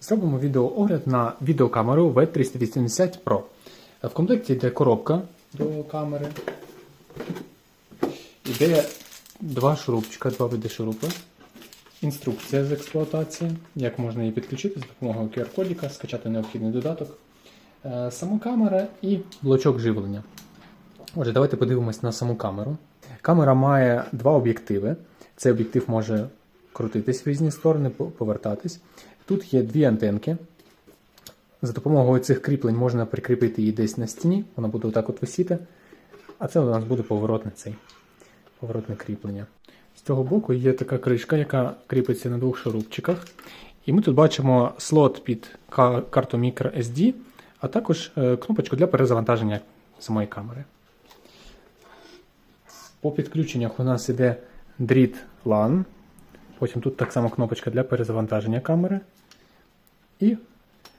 Зробимо відеоогляд на відеокамеру V380 Pro. В комплекті йде коробка до камери. Іде два шурупчика, два види шурупи. Інструкція з експлуатації, як можна її підключити з допомогою QR-кодіка, скачати необхідний додаток, е, сама камера і блочок живлення. Отже, давайте подивимось на саму камеру. Камера має два об'єктиви. Цей об'єктив може крутитись в різні сторони, повертатись. Тут є дві антенки. За допомогою цих кріплень можна прикріпити її десь на стіні, вона буде отак от висіти. А це у нас буде поворотне цей поворотне кріплення. З цього боку є така кришка, яка кріпиться на двох шурупчиках. І ми тут бачимо слот під ка- карту microSD, а також е, кнопочку для перезавантаження самої камери. По підключеннях у нас іде дріт LAN. Потім тут так само кнопочка для перезавантаження камери. І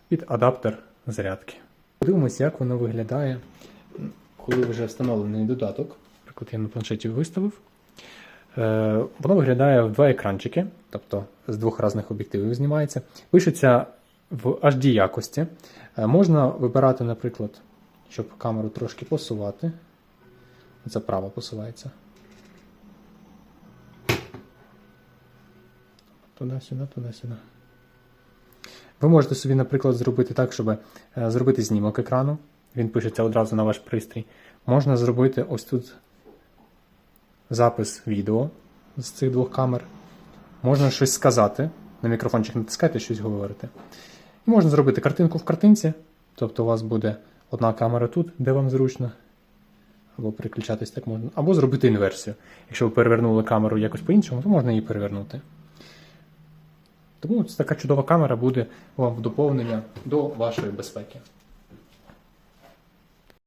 під адаптер зарядки. Подивимося, як воно виглядає, коли вже встановлений додаток. Наприклад, я на планшеті виставив. Е, Воно виглядає в два екранчики, тобто з двох різних об'єктивів знімається. Пишеться в HD якості. Е, Можна вибирати, наприклад, щоб камеру трошки посувати. Це право посувається. Туди-сюди, туди-сюди. Ви можете собі, наприклад, зробити так, щоб е, зробити знімок екрану. Він пишеться одразу на ваш пристрій. Можна зробити ось тут запис відео з цих двох камер. Можна щось сказати. На мікрофончик натискати, щось говорити. І можна зробити картинку в картинці. Тобто у вас буде одна камера тут, де вам зручно. Або переключатись так можна. Або зробити інверсію. Якщо ви перевернули камеру якось по-іншому, то можна її перевернути. Тому ось така чудова камера буде вам в доповнення до вашої безпеки.